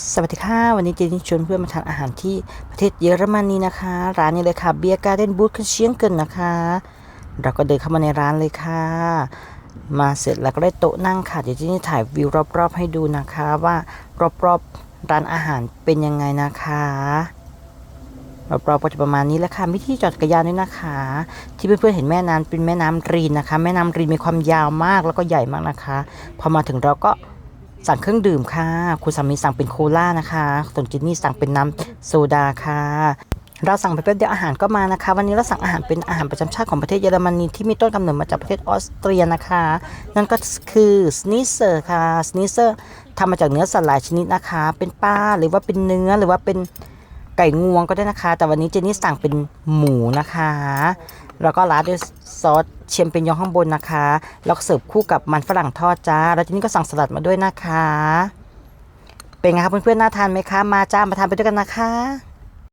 สวัสดีค่ะ วันนี้เจนี่ชวนเพื่อนมาทานอาหารที่ประเทศเยอรมนีนะคะ ร้านนี้เลยค่ะเบียร์การ์เดนบูธคันเชียงเกินนะคะ เราก็เดินเข้ามาในร้านเลยค่ะ มาเสร็จแล้วก็ได้โต๊ะนั่งค่ะ เดี๋ยวเจนี่ถ่ายวิวรอบๆ ให้ดูนะคะว่ารอบๆร้านอาหารเป็นยังไงนะคะรอบๆก็จะประมาณนี้แหละค่ะมีที่จอดจักรยานด้วยนะคะ ที่เพื่อนๆเห็นแม่น้ำเป็นแม่น้ำรีนนะคะ แม่น้ำรีนมีความยาวมากแล้วก็ใหญ่มากนะคะ พอมาถึงเราก็ สั่งเครื่องดื่มค่ะ คุณสามีสั่งเป็นโคลานะคะส่วนจินนี่สั่งเป็นน้ำโซดาค่ะ เราสั่งไปแป๊บเดียวอาหารก็มานะคะ วันนี้เราสั่งอาหารเป็นอาหารประจำชาติของประเทศเยอรมนีที่มีต้นกำเนิดมาจากประเทศออสเตรียนะคะ นั่นก็คือสนิเซอร์ค่ะสนิเซอร์ทำมาจากเนื้อสัตว์หลายชนิดนะคะ เป็นปลาหรือว่าเป็นเนื้อหรือว่าเป็น ไก่งวงก็ได้นะคะ แต่วันนี้เจนนี่สั่งเป็นหมูนะคะ แล้วก็ราดด้วยซอสเชมเปญยองข้างบนนะคะแล้วเสิร์ฟคู่กับมันฝรั่งทอดจ้า แล้วเจนนี่ก็สั่งสลัดมาด้วยนะคะ เป็นไงคะเพื่อนๆน่าทานไหมคะ มาจ้ามาทานไปด้วยกันนะคะ